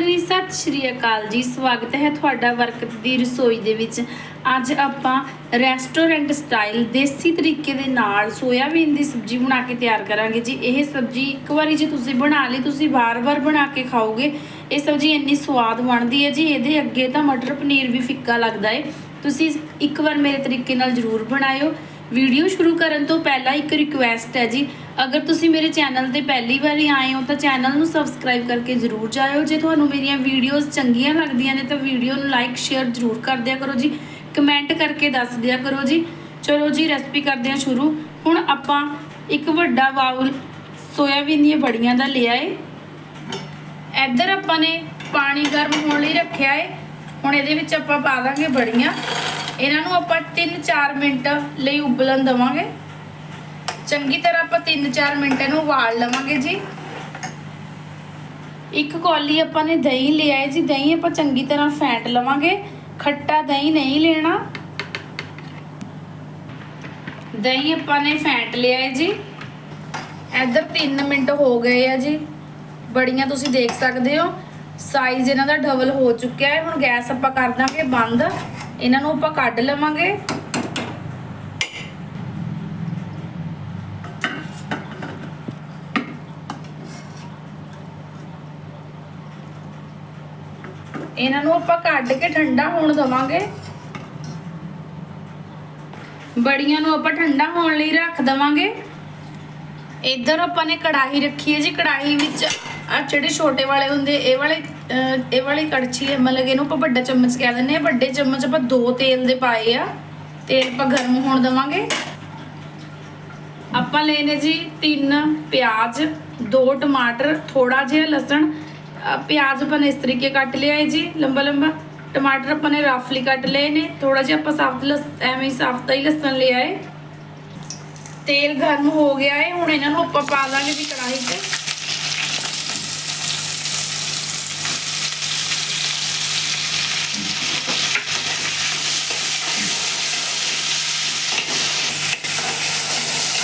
ਜੀ ਸਤਿ ਸ਼੍ਰੀ ਅਕਾਲ ਜੀ। ਸਵਾਗਤ ਹੈ ਤੁਹਾਡਾ ਵਰਕਤ ਦੀ ਰਸੋਈ ਦੇ ਵਿੱਚ। ਅੱਜ ਆਪਾਂ ਰੈਸਟੋਰੈਂਟ ਸਟਾਈਲ ਦੇਸੀ ਤਰੀਕੇ ਦੇ ਨਾਲ ਸੋਇਆਬੀਨ ਦੀ ਸਬਜ਼ੀ ਬਣਾ ਕੇ ਤਿਆਰ ਕਰਾਂਗੇ ਜੀ। ਇਹ ਸਬਜ਼ੀ ਇੱਕ ਵਾਰੀ ਜੇ ਤੁਸੀਂ ਬਣਾ ਲਈ, ਤੁਸੀਂ ਵਾਰ-ਵਾਰ ਬਣਾ ਕੇ ਖਾਓਗੇ। ਇਹ ਸਬਜ਼ੀ ਇੰਨੀ ਸਵਾਦ ਬਣਦੀ ਹੈ ਜੀ, ਇਹਦੇ ਅੱਗੇ ਤਾਂ ਮਟਰ ਪਨੀਰ ਵੀ ਫਿੱਕਾ ਲੱਗਦਾ ਹੈ ਤੁਸੀਂ ਇੱਕ ਵਾਰ ਮੇਰੇ ਤਰੀਕੇ ਨਾਲ ਜ਼ਰੂਰ ਬਣਾਇਓ। ਵੀਡੀਓ ਸ਼ੁਰੂ ਕਰਨ ਤੋਂ ਪਹਿਲਾਂ ਇੱਕ ਰਿਕੁਐਸਟ ਹੈ ਜੀ। ਅਗਰ ਤੁਸੀਂ ਮੇਰੇ ਚੈਨਲ ਤੇ ਪਹਿਲੀ ਵਾਰੀ ਆਏ ਹੋ ਤਾਂ ਚੈਨਲ ਨੂੰ ਸਬਸਕ੍ਰਾਈਬ ਕਰਕੇ ਜ਼ਰੂਰ ਜਾਇਓ। ਜੇ ਤੁਹਾਨੂੰ ਮੇਰੀਆਂ ਵੀਡੀਓਜ਼ ਚੰਗੀਆਂ ਲੱਗਦੀਆਂ ਨੇ ਤਾਂ ਵੀਡੀਓ ਨੂੰ ਲਾਈਕ ਸ਼ੇਅਰ ਜ਼ਰੂਰ ਕਰ ਦਿਆ ਕਰੋ ਜੀ। ਕਮੈਂਟ ਕਰਕੇ ਦੱਸ ਦਿਆ ਕਰੋ ਜੀ। ਚਲੋ ਜੀ ਰੈਸਪੀ ਕਰਦੇ ਹਾਂ ਸ਼ੁਰੂ। ਹੁਣ ਆਪਾਂ ਇੱਕ ਵੱਡਾ ਬਾਉਲ ਸੋਇਆਬੀਨ ਦੀਆਂ ਬੜੀਆਂ ਦਾ ਲਿਆ ਏ। ਇੱਧਰ ਆਪਾਂ ਨੇ ਪਾਣੀ ਗਰਮ ਹੋਣ ਲਈ ਰੱਖਿਆ ਏ। ਹੁਣ ਇਹਦੇ ਵਿੱਚ ਆਪਾਂ ਪਾ ਦਾਂਗੇ ਬੜੀਆਂ। ਇਹਨਾਂ ਨੂੰ ਆਪਾਂ 3-4 ਮਿੰਟ ਲਈ ਉਬਲਣ ਦਵਾਂਗੇ। ਚੰਗੀ ਤਰ੍ਹਾਂ ਆਪਾਂ 3-4 ਮਿੰਟ ਇਹਨੂੰ ਉਬਾਲ ਲਵਾਂਗੇ ਜੀ। ਇੱਕ ਕੌਲੀ ਆਪਾਂ ਨੇ ਦਹੀਂ ਲਿਆ ਹੈ ਜੀ, ਦਹੀਂ ਆਪਾਂ ਚੰਗੀ ਤਰ੍ਹਾਂ ਫੈਂਟ ਲਵਾਂਗੇ। ਖੱਟਾ ਦਹੀਂ ਨਹੀਂ ਲੈਣਾ। ਦਹੀਂ ਆਪਾਂ ਨੇ ਫੈਂਟ ਲਿਆ ਹੈ ਜੀ। ਇੱਧਰ 3 ਮਿੰਟ ਹੋ ਗਏ ਆ ਜੀ। ਬੜੀਆਂ ਤੁਸੀਂ ਦੇਖ ਸਕਦੇ ਹੋ। ਸਾਈਜ਼ ਇਹਨਾਂ ਦਾ ਡਬਲ ਹੋ ਚੁੱਕਿਆ ਹੈ। ਹੁਣ ਗੈਸ ਆਪਾਂ ਕਰ ਦਾਂਗੇ ਬੰਦ। ਇਹਨਾਂ ਨੂੰ ਆਪਾਂ ਕੱਢ ਲਵਾਂਗੇ। ਇਹਨਾਂ ਨੂੰ ਆਪਾਂ ਕੱਢ ਕੇ ਠੰਡਾ ਹੋਣ ਦਵਾਂਗੇ। ਬੜੀਆਂ ਨੂੰ ਆਪਾਂ ਠੰਡਾ ਹੋਣ ਲਈ ਰੱਖ ਦਵਾਂਗੇ। ਇੱਧਰ ਆਪਾਂ ਨੇ ਕੜਾਹੀ ਰੱਖੀ ਹੈ ਜੀ, ਕੜਾਹੀ ਵਿੱਚ ਆ ਜਿਹੜੇ ਛੋਟੇ ਵਾਲੇ ਹੁੰਦੇ, ਇਹ ਵਾਲੇ ਇਹ ਵਾਲੀ ਕੜਛੀ ਹੈ, ਮਤਲਬ ਇਹਨੂੰ ਆਪਾਂ ਵੱਡਾ ਚਮਚ ਕਹਿ ਦਿੰਦੇ ਆ ਵੱਡੇ ਚਮਚ ਆਪਾਂ ਦੋ ਤੇਲ ਦੇ ਪਾਏ ਆ। ਤੇਲ ਆਪਾਂ ਗਰਮ ਹੋਣ ਦਵਾਂਗੇ। ਆਪਾਂ ਲਏ ਨੇ ਜੀ ਤਿੰਨ ਪਿਆਜ਼, ਦੋ ਟਮਾਟਰ ਥੋੜਾ ਜਿਹਾ ਲਸਣ। ਪਿਆਜ਼ ਆਪਾਂ ਨੇ ਇਸ ਤਰੀਕੇ ਕੱਟ ਲਿਆ ਹੈ ਜੀ ਲੰਬਾ ਲੰਬਾ ਟਮਾਟਰ ਆਪਾਂ ਨੇ ਰਫਲੀ ਕੱਟ ਲਏ ਨੇ। ਥੋੜਾ ਜਿਹਾ ਆਪਾਂ ਸਾਫਤ ਲਸ, ਐਵੇਂ ਹੀ ਸਾਫਤਾ ਹੀ ਲਸਣ ਲਿਆ ਹੈ। ਤੇਲ ਗਰਮ ਹੋ ਗਿਆ ਹੈ। ਹੁਣ ਇਹਨਾਂ ਨੂੰ ਆਪਾਂ ਪਾ ਦਾਂਗੇ ਜੀ ਕੜਾਹੀ 'ਚ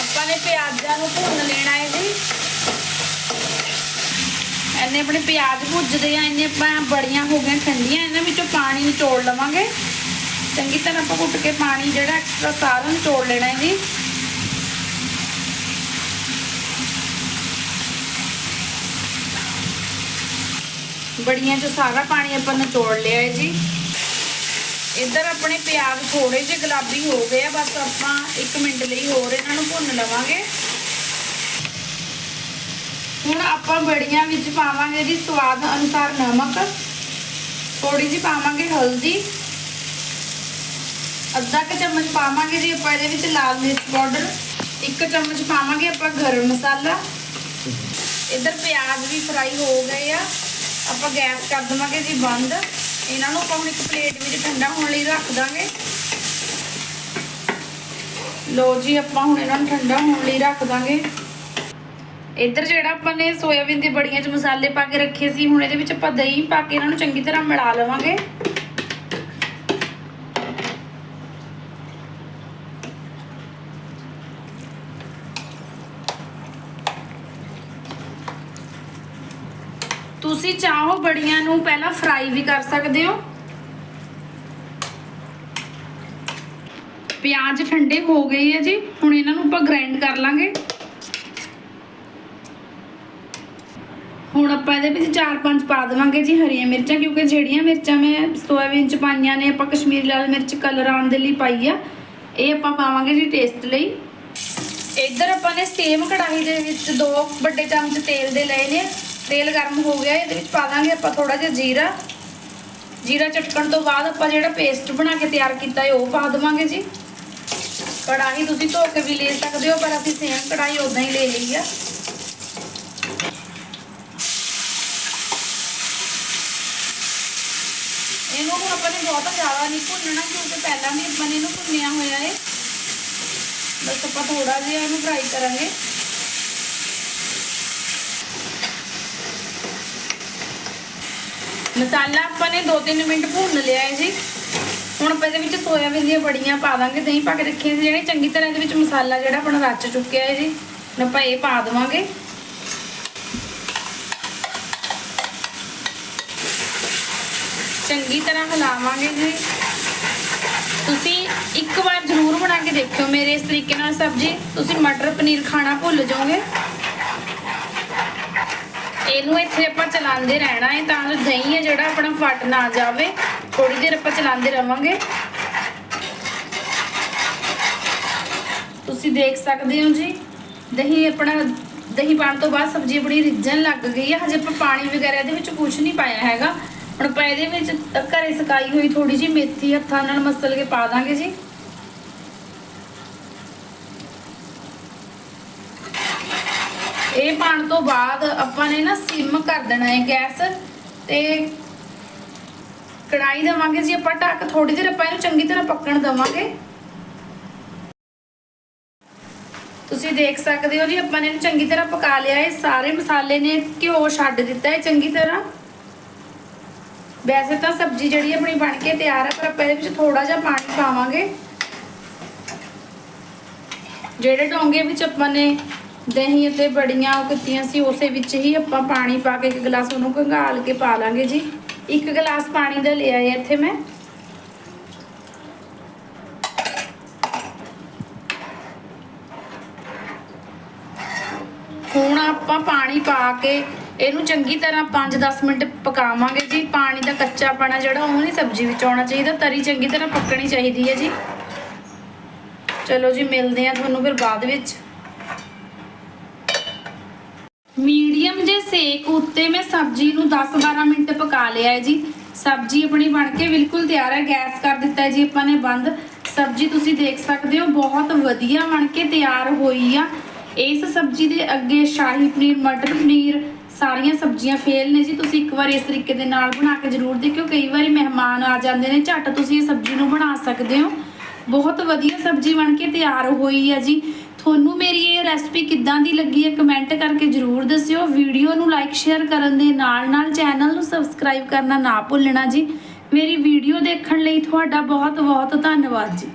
ਆਪਾਂ ਨੇ ਨੂੰ ਭੁੰਨ ਲੈਣਾ ਹੈ ਜੀ ਇੰਨੇ ਆਪਣੇ ਪਿਆਜ਼ ਭੁੱਜਦੇ ਆ ਇੰਨੇ ਆਪਾਂ ਬੜੀਆਂ ਹੋ ਗਈਆਂ ਠੰਡੀਆਂ, ਇਹਨਾਂ ਵਿੱਚੋਂ ਪਾਣੀ ਨਿਚੋੜ ਲਵਾਂਗੇ। ਚੰਗੀ ਤਰ੍ਹਾਂ ਆਪਾਂ ਕੁੱਟ ਕੇ ਪਾਣੀ ਜਿਹੜਾ ਐਕਸਟਰਾ ਸਾਰਾ ਨਿਚੋੜ ਲੈਣਾ ਹੈ ਜੀ ਬੜੀਆਂ 'ਚ ਸਾਰਾ ਪਾਣੀ ਆਪਾਂ ਨਿਚੋੜ ਲਿਆ ਹੈ ਜੀ। ਇੱਧਰ ਆਪਣੇ ਪਿਆਜ਼ ਥੋੜੇ ਜਿਹੇ ਗੁਲਾਬੀ ਹੋ ਗਏ ਆ, ਬਸ ਆਪਾਂ 1 ਮਿੰਟ ਲਈ ਹੋਰ ਇਹਨਾਂ ਨੂੰ ਭੁੰਨ ਲਵਾਂਗੇ ਹੁਣ ਆਪਾਂ ਬੜੀਆਂ ਵਿੱਚ ਪਾਵਾਂਗੇ ਜੀ, ਸਵਾਦ ਅਨੁਸਾਰ ਨਮਕ। ਥੋੜੀ ਜਿਹੀ ਪਾਵਾਂਗੇ ਹਲਦੀ। ਅੱਧਾ ਕੁ ਚਮਚ ਪਾਵਾਂਗੇ ਜੀ ਆਪਾਂ ਇਹਦੇ ਵਿੱਚ ਲਾਲ ਮਿਰਚ ਪਾਊਡਰ। ਇੱਕ ਚਮਚ ਪਾਵਾਂਗੇ ਆਪਾਂ ਗਰਮ ਮਸਾਲਾ। ਇੱਧਰ ਪਿਆਜ਼ ਵੀ ਫਰਾਈ ਹੋ ਗਏ ਆ। ਆਪਾਂ ਗੈਸ ਕਰ ਦਵਾਂਗੇ ਜੀ ਬੰਦ। ਇਹਨਾਂ ਨੂੰ ਆਪਾਂ ਹੁਣ ਇੱਕ ਪਲੇਟ ਵਿੱਚ ਠੰਡਾ ਹੋਣ ਲਈ ਰੱਖ ਦਾਂਗੇ। ਲੋ ਜੀ, ਆਪਾਂ ਹੁਣ ਇਹਨਾਂ ਨੂੰ ਠੰਡਾ ਹੋਣ ਲਈ ਰੱਖ ਦਾਂਗੇ। ਇੱਧਰ ਜਿਹੜਾ ਆਪਾਂ ਨੇ ਸੋਇਆਬੀਨ ਦੀ ਬੜੀਆਂ 'ਚ ਮਸਾਲੇ ਪਾ ਕੇ ਰੱਖੇ ਸੀ, ਹੁਣ ਇਹਦੇ ਵਿੱਚ ਆਪਾਂ ਦਹੀਂ ਪਾ ਕੇ ਇਹਨਾਂ ਨੂੰ ਚੰਗੀ ਤਰ੍ਹਾਂ ਮਿਲਾ ਲਵਾਂਗੇ। ਤੁਸੀਂ ਚਾਹੋ ਬੜੀਆਂ ਨੂੰ ਪਹਿਲਾਂ ਫਰਾਈ ਵੀ ਕਰ ਸਕਦੇ ਹੋ। ਪਿਆਜ਼ ਠੰਡੇ ਹੋ ਗਏ ਹੈ ਜੀ, ਹੁਣ ਇਹਨਾਂ ਨੂੰ ਆਪਾਂ ਗ੍ਰਾਈਂਡ ਕਰ ਲਾਂਗੇ। ਹੁਣ ਆਪਾਂ ਇਹਦੇ ਵਿੱਚ ਚਾਰ ਪੰਜ ਪਾ ਦੇਵਾਂਗੇ ਜੀ ਹਰੀਆਂ ਮਿਰਚਾਂ, ਕਿਉਂਕਿ ਜਿਹੜੀਆਂ ਮਿਰਚਾਂ ਮੈਂ ਸੋਇਆਬੀਨ ਚ ਪਾਈਆਂ ਨੇ, ਆਪਾਂ ਕਸ਼ਮੀਰੀ ਲਾਲ ਮਿਰਚ ਕਲਰ ਆਉਣ ਦੇ ਲਈ ਪਾਈ ਆ। ਇਹ ਆਪਾਂ ਪਾਵਾਂਗੇ ਜੀ ਟੇਸਟ ਲਈ। ਇੱਧਰ ਆਪਾਂ ਨੇ ਸੇਮ ਕੜਾਹੀ ਦੇ ਵਿੱਚ ਦੋ ਵੱਡੇ ਚਮਚ ਤੇਲ ਦੇ ਲਏ ਨੇ। ਤੇਲ ਗਰਮ ਹੋ ਗਿਆ, ਇਹਦੇ ਵਿੱਚ ਪਾ ਦਾਂਗੇ ਆਪਾਂ ਥੋੜਾ ਜਿਹਾ ਜੀਰਾ। ਜੀਰਾ ਚਟਕਣ ਤੋਂ ਬਾਅਦ ਆਪਾਂ ਜਿਹੜਾ ਪੇਸਟ ਬਣਾ ਕੇ ਤਿਆਰ ਕੀਤਾ ਹੈ, ਉਹ ਪਾ ਦੇਵਾਂਗੇ ਜੀ। ਕੜਾਹੀ ਤੁਸੀਂ ਧੋ ਕੇ ਵੀ ਲੈ ਸਕਦੇ ਹੋ, ਪਰ ਅਸੀਂ ਸੇਮ ਕੜਾਹੀ ਉਦਾਂ ਹੀ ਲੈ ਲਈ ਆ ਇਹਨੂੰ ਹੁਣ ਆਪਾਂ ਨੇ ਬਹੁਤ ਜ਼ਿਆਦਾ ਨਹੀਂ ਭੁੰਨਣਾ ਕਿਉਂਕਿ ਪਹਿਲਾਂ ਵੀ ਆਪਾਂ ਨੇ ਇਹਨੂੰ ਭੁੰਨਿਆ ਹੋਇਆ ਹੈ ਬਸ ਆਪਾਂ ਥੋੜਾ ਜਿਹਾ ਇਹਨੂੰ ਫਰਾਈ ਕਰਾਂਗੇ। ਮਸਾਲਾ ਆਪਾਂ ਨੇ 2-3 ਮਿੰਟ ਭੁੰਨ ਲਿਆ ਹੈ ਜੀ। ਹੁਣ ਆਪਾਂ ਇਹਦੇ ਵਿੱਚ ਸੋਇਆਬੀਨ ਦੀਆਂ ਬੜੀਆਂ ਪਾ ਦਾਂਗੇ, ਦਹੀਂ ਪਾ ਕੇ ਰੱਖੀਆਂ ਸੀ, ਜਿਹੜੇ ਚੰਗੀ ਤਰ੍ਹਾਂ ਇਹਦੇ ਵਿੱਚ ਮਸਾਲਾ ਜਿਹੜਾ ਆਪਣਾ ਰਚ ਚੁੱਕਿਆ ਹੈ ਜੀ। ਹੁਣ ਆਪਾਂ ਇਹ ਪਾ ਦੇਵਾਂਗੇ। ਚੰਗੀ ਤਰ੍ਹਾਂ ਹਿਲਾਵਾਂਗੇ ਜੀ। ਤੁਸੀਂ ਇੱਕ ਵਾਰ ਜ਼ਰੂਰ ਬਣਾ ਕੇ ਦੇਖਿਓ ਮੇਰੇ ਇਸ ਤਰੀਕੇ ਨਾਲ ਸਬਜ਼ੀ। ਤੁਸੀਂ ਮਟਰ ਪਨੀਰ ਖਾਣਾ ਭੁੱਲ ਜਾਓਗੇ। ਇਹਨੂੰ ਇੱਥੇ ਆਪਾਂ ਚਲਾਉਂਦੇ ਰਹਿਣਾ ਹੈ ਤਾਂ ਜੋ ਦਹੀਂ ਹੈ ਜਿਹੜਾ ਆਪਣਾ ਫਟ ਨਾ ਜਾਵੇ। ਥੋੜੀ ਦੇਰ ਆਪਾਂ ਚਲਾਉਂਦੇ ਰਵਾਂਗੇ। ਤੁਸੀਂ ਦੇਖ ਸਕਦੇ ਹੋ ਜੀ, ਦਹੀਂ ਆਪਣਾ, ਦਹੀਂ ਪਾਉਣ ਤੋਂ ਬਾਅਦ ਸਬਜ਼ੀ ਬੜੀ ਰਿੱਝਣ ਲੱਗ ਗਈ ਹੈ। ਹਜੇ ਆਪਾਂ ਪਾਣੀ ਵਗੈਰਾ ਇਹਦੇ ਵਿੱਚ ਕੁਝ ਨਹੀਂ ਪਾਇਆ ਹੈਗਾ। ਹੁਣ ਆਪਾਂ ਇਹਦੇ ਵਿੱਚ ਘਰੇ ਸਕਾਈ ਹੋਈ ਥੋੜੀ ਜਿਹੀ ਮੇਥੀ ਹੱਥਾਂ ਨਾਲ ਮਸਲ ਕੇ ਪਾ ਦਾਂਗੇ ਜੀ। ਇਹ ਪਾਣ ਤੋਂ ਬਾਅਦ ਆਪਾਂ ਨੇ ਨਾ ਸਿਮ ਕਰ ਦੇਣਾ ਹੈ ਗੈਸ ਤੇ ਕੜਾਈ ਦੇਵਾਂਗੇ ਜੀ ਆਪਾਂ, ਢੱਕ ਥੋੜੀ ਦੇਰ ਆਪਾਂ ਇਹਨੂੰ ਚੰਗੀ ਤਰ੍ਹਾਂ ਪੱਕਣ ਦੇਵਾਂਗੇ। ਤੁਸੀਂ ਦੇਖ ਸਕਦੇ ਹੋ ਜੀ ਆਪਾਂ ਨੇ ਇਹਨੂੰ ਚੰਗੀ ਤਰ੍ਹਾਂ ਪਕਾ ਲਿਆ ਹੈ। ਸਾਰੇ ਮਸਾਲੇ ਨੇ ਘਿਓ ਛੱਡ ਦਿੱਤਾ ਹੈ ਚੰਗੀ ਤਰ੍ਹਾਂ। ਵੈਸੇ ਤਾਂ ਸਬਜ਼ੀ ਜਿਹੜੀ ਆਪਣੀ ਬਣ ਕੇ ਤਿਆਰ ਹੈ ਪਰ ਆਪਾਂ ਇਹਦੇ ਵਿੱਚ ਥੋੜਾ ਜਿਹਾ ਪਾਣੀ ਪਾਵਾਂਗੇ। ਜਿਹੜੇ ਡੋਂਗੇ ਵਿੱਚ ਆਪਾਂ ਨੇ ਦਹੀਂ ਅਤੇ ਬੜੀਆਂ ਉਹ ਕੀਤੀਆਂ ਸੀ, ਉਸੇ ਵਿੱਚ ਹੀ ਆਪਾਂ ਪਾਣੀ ਪਾ ਕੇ ਇੱਕ ਗਲਾਸ ਉਹਨੂੰ ਕੰਘਾਲ ਕੇ ਪਾ ਲਾਂਗੇ ਜੀ। ਇੱਕ ਗਲਾਸ ਪਾਣੀ ਦਾ ਲਿਆ ਹੈ ਇੱਥੇ ਮੈਂ। ਹੁਣ ਆਪਾਂ ਪਾਣੀ ਪਾ ਕੇ ਇਹਨੂੰ ਚੰਗੀ ਤਰ੍ਹਾਂ 5-10 ਮਿੰਟ ਪਕਾਵਾਂਗੇ ਜੀ। ਪਾਣੀ ਦਾ ਕੱਚਾਪਣਾ ਜਿਹੜਾ, ਉਹ ਨਹੀਂ ਸਬਜ਼ੀ ਵਿੱਚ ਆਉਣਾ ਚਾਹੀਦਾ। ਤਰੀ ਚੰਗੀ ਤਰ੍ਹਾਂ ਪੱਕਣੀ ਚਾਹੀਦੀ ਹੈ ਜੀ। ਚਲੋ ਜੀ, ਮਿਲਦੇ ਆ ਤੁਹਾਨੂੰ ਫਿਰ ਬਾਅਦ ਵਿੱਚ। ਮੀਡੀਅਮ ਜੇ ਸੇਕ ਉੱਤੇ ਮੈਂ ਸਬਜ਼ੀ ਨੂੰ 10-12 ਮਿੰਟ ਪਕਾ ਲਿਆ ਹੈ ਜੀ। ਸਬਜ਼ੀ ਆਪਣੀ ਬਣ ਕੇ ਬਿਲਕੁਲ ਤਿਆਰ ਹੈ, ਗੈਸ ਕਰ ਦਿੱਤਾ ਹੈ ਜੀ ਆਪਾਂ ਨੇ ਬੰਦ। ਸਬਜ਼ੀ ਤੁਸੀਂ ਦੇਖ ਸਕਦੇ ਹੋ, ਬਹੁਤ ਵਧੀਆ ਬਣ ਕੇ ਤਿਆਰ ਹੋਈ ਆ। ਇਸ ਸਬਜ਼ੀ ਦੇ ਅੱਗੇ ਸ਼ਾਹੀ ਪਨੀਰ, ਮਟਰ ਪਨੀਰ ਸਾਰੀਆਂ ਸਬਜ਼ੀਆਂ ਫੇਲ ਨੇ ਜੀ, ਤੁਸੀਂ ਇੱਕ ਵਾਰ ਇਸ ਤਰੀਕੇ ਦੇ ਨਾਲ ਬਣਾ ਕੇ ਜ਼ਰੂਰ ਦੇਖਿਓ। ਕਈ ਵਾਰੀ ਮਹਿਮਾਨ ਆ ਜਾਂਦੇ ਨੇ, ਝੱਟ ਤੁਸੀਂ ਇਹ ਸਬਜ਼ੀ ਨੂੰ ਬਣਾ ਸਕਦੇ ਹੋ। ਬਹੁਤ ਵਧੀਆ ਸਬਜ਼ੀ ਬਣ ਕੇ ਤਿਆਰ ਹੋਈ ਹੈ ਜੀ। ਤੁਹਾਨੂੰ ਮੇਰੀ ਇਹ ਰੈਸਪੀ ਕਿੱਦਾਂ ਦੀ ਲੱਗੀ ਹੈ ਕਮੈਂਟ ਕਰਕੇ ਜਰੂਰ ਦੱਸਿਓ। ਵੀਡੀਓ ਨੂੰ ਲਾਈਕ ਸ਼ੇਅਰ ਕਰਨ ਦੇ ਨਾਲ ਨਾਲ ਚੈਨਲ ਨੂੰ ਸਬਸਕ੍ਰਾਈਬ ਕਰਨਾ ਨਾ ਭੁੱਲਣਾ ਜੀ। ਮੇਰੀ ਵੀਡੀਓ ਦੇਖਣ ਲਈ ਤੁਹਾਡਾ ਬਹੁਤ ਬਹੁਤ ਧੰਨਵਾਦ ਜੀ।